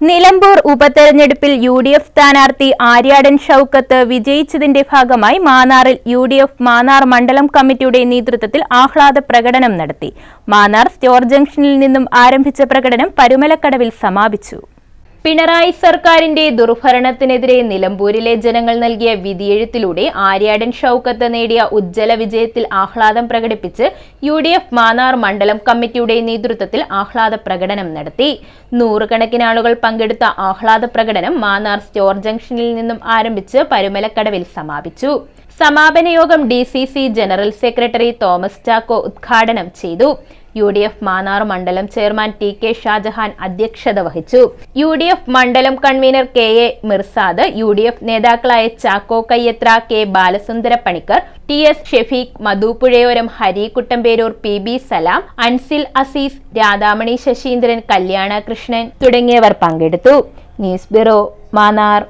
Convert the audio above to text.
നിലമ്പൂർ ഉപതെരഞ്ഞെടുപ്പിൽ U D F സ്ഥാനാർത്ഥി ആര്യാടൻ ഷൌക്കത്ത് വിജയിച്ചതിന്റെ ഭാഗമായി മാന്നാറിൽ യു ഡി എഫ് മാന്നാർ മണ്ഡലം കമ്മിറ്റിയുടെ നേതൃത്വത്തിൽ ആഹ്ലാദ പ്രകടനം നടത്തി. മാന്നാർ സ്റ്റോർ ജംഗ്ഷനിൽ നിന്നും ആരംഭിച്ച പ്രകടനം പരുമലക്കടവിൽ സമാപിച്ചു. പിണറായി സർക്കാരിന്റെ ദുർഭരണത്തിനെതിരെ നിലമ്പൂരിലെ ജനങ്ങൾ നൽകിയ വിധിയെഴുത്തിലൂടെ ആര്യാടൻ ഷൌക്കത്ത് നേടിയ ഉജ്ജ്വല വിജയത്തിൽ ആഹ്ലാദം പ്രകടിപ്പിച്ച് യു ഡി എഫ് മാന്നാർ മണ്ഡലം കമ്മിറ്റിയുടെ നേതൃത്വത്തിൽ ആഹ്ലാദ പ്രകടനം നടത്തി. നൂറുകണക്കിന് ആളുകൾ പങ്കെടുത്ത ആഹ്ലാദ പ്രകടനം മാന്നാർ സ്റ്റോർ ജംഗ്ഷനിൽ നിന്നും ആരംഭിച്ച് പരുമലക്കടവിൽ സമാപിച്ചു. സമാപന യോഗം D C C general secretary Thomas Chacko ഉദ്ഘാടനം ചെയ്തു. യു ഡി എഫ് മാന്നാർ മണ്ഡലം ചെയർമാൻ ടി കെ ഷാജഹാൻ അധ്യക്ഷത വഹിച്ചു. യു ഡി എഫ് മണ്ഡലം convener K A Mirsad U D F നേതാക്കളായ Chacko Kayyathra K Balasundara Panicker T S Shefeeq Madhupuzhayoram Hari Kuttamperoor P B Salam Ansil Azeez Radhamani Sasheendran Kalyana Krishnan തുടങ്ങിയവർ പങ്കെടുത്തു. News bureau Mannar.